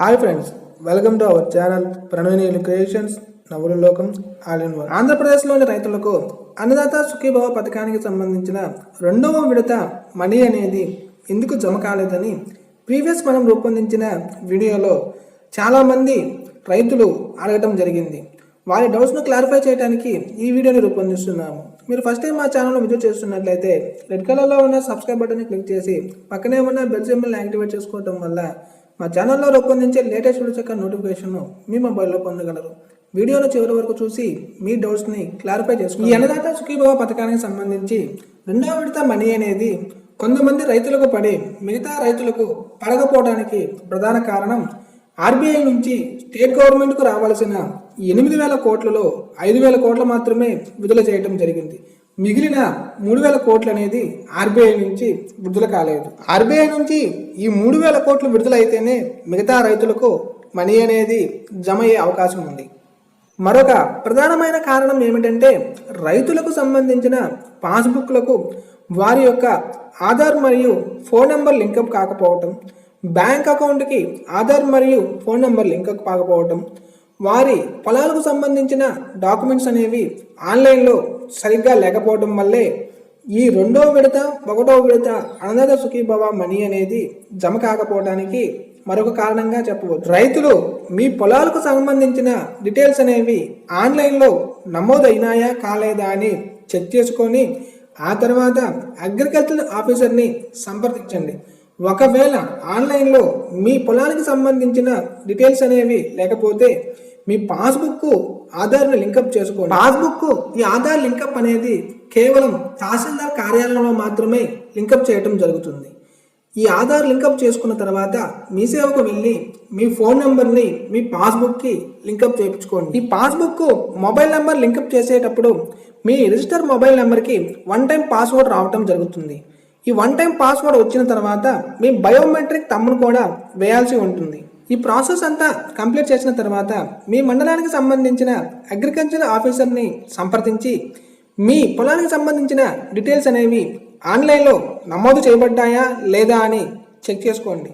Hi friends welcome to our channel ప్రణవనీయులు creations నవ్వుల లోకం all in one ఆంధ్రప్రదేశ్లోని రైతులకు అన్నదాత సుఖీభవ పథకానికి సంబంధించిన రెండవ విడత మనీ అనేది ఎందుకు జమ కాలేదని ప్రీవియస్ మనం రూపొందించిన వీడియోలో చాలామంది రైతులు అడగటం జరిగింది. వారి డౌట్స్ను క్లారిఫై చేయడానికి ఈ వీడియోని రూపొందిస్తున్నాము. మీరు ఫస్ట్ టైం మా ఛానల్ను విజిట్ చేస్తున్నట్లయితే రెడ్ కలర్లో ఉన్న సబ్స్క్రైబ్ బటన్ని క్లిక్ చేసి పక్కనే ఉన్న బెల్ సింబల్ని యాక్టివేట్ చేసుకోవడం వల్ల మా ఛానల్లో రూపొందించే లేటెస్ట్ వీడియోస్ యొక్క మీ మొబైల్లో పొందగలరు. వీడియోను చివరి వరకు చూసి మీ డౌట్స్ని క్లారిఫై చేసుకోండి. ఈ అన్నదాత సుఖీభవ పథకానికి సంబంధించి రెండవ విడత మనీ అనేది కొంతమంది రైతులకు పడి మిగతా రైతులకు పడకపోవడానికి ప్రధాన కారణం ఆర్బీఐ నుంచి స్టేట్ గవర్నమెంట్కు రావాల్సిన ఎనిమిది వేల కోట్లలో ఐదు వేల కోట్లు మాత్రమే విడుదల చేయడం జరిగింది. మిగిలిన మూడు వేల కోట్లు అనేది ఆర్బీఐ నుంచి విడుదల కాలేదు. ఆర్బీఐ నుంచి ఈ మూడు వేల కోట్లు విడుదలైతేనే మిగతా రైతులకు మనీ అనేది జమ అయ్యే అవకాశం ఉంది. మరొక ప్రధానమైన కారణం ఏమిటంటే రైతులకు సంబంధించిన పాస్బుక్లకు వారి యొక్క ఆధార్ మరియు ఫోన్ నెంబర్ లింకప్ కాకపోవటం బ్యాంక్ అకౌంట్కి ఆధార్ మరియు ఫోన్ నెంబర్ లింకప్ కాకపోవటం వారి పొలాలకు సంబంధించిన డాక్యుమెంట్స్ అనేవి ఆన్లైన్లో సరిగ్గా లేకపోవడం వల్లే ఈ రెండో విడత ఒకటో విడత అన్నదాత సుఖీభవ మనీ అనేది జమ కాకపోవడానికి మరొక కారణంగా చెప్పవచ్చు. రైతులు మీ పొలాలకు సంబంధించిన డీటెయిల్స్ అనేవి ఆన్లైన్లో నమోదైనాయా కాలేదా అని చెక్ చేసుకొని ఆ తర్వాత అగ్రికల్చర్ ఆఫీసర్ని సంప్రదించండి. ఒకవేళ ఆన్లైన్లో మీ పొలానికి సంబంధించిన డీటెయిల్స్ అనేవి లేకపోతే మీ పాస్బుక్ ఆధార్ను లింకప్ చేసుకోండి. పాస్బుక్ ఈ ఆధార్ లింకప్ అనేది కేవలం తహసీల్దార్ కార్యాలయంలో మాత్రమే లింకప్ చేయటం జరుగుతుంది. ఈ ఆధార్ లింకప్ చేసుకున్న తర్వాత మీ సేవకు వెళ్ళి మీ ఫోన్ నెంబర్ని మీ పాస్బుక్కి లింకప్ చేయించుకోండి. ఈ పాస్బుక్ మొబైల్ నెంబర్ లింకప్ చేసేటప్పుడు మీ రిజిస్టర్ మొబైల్ నెంబర్కి వన్ టైం పాస్వర్డ్ రావటం జరుగుతుంది. ఈ వన్ టైం పాస్వర్డ్ వచ్చిన తర్వాత మీ బయోమెట్రిక్ తమ్మును కూడా వేయాల్సి ఉంటుంది. ఈ ప్రాసెస్ అంతా కంప్లీట్ చేసిన తర్వాత మీ మండలానికి సంబంధించిన అగ్రికల్చర్ ఆఫీసర్ని సంప్రదించి మీ పొలానికి సంబంధించిన డీటెయిల్స్ అనేవి ఆన్లైన్లో నమోదు చేయబడ్డాయా లేదా అని చెక్ చేసుకోండి.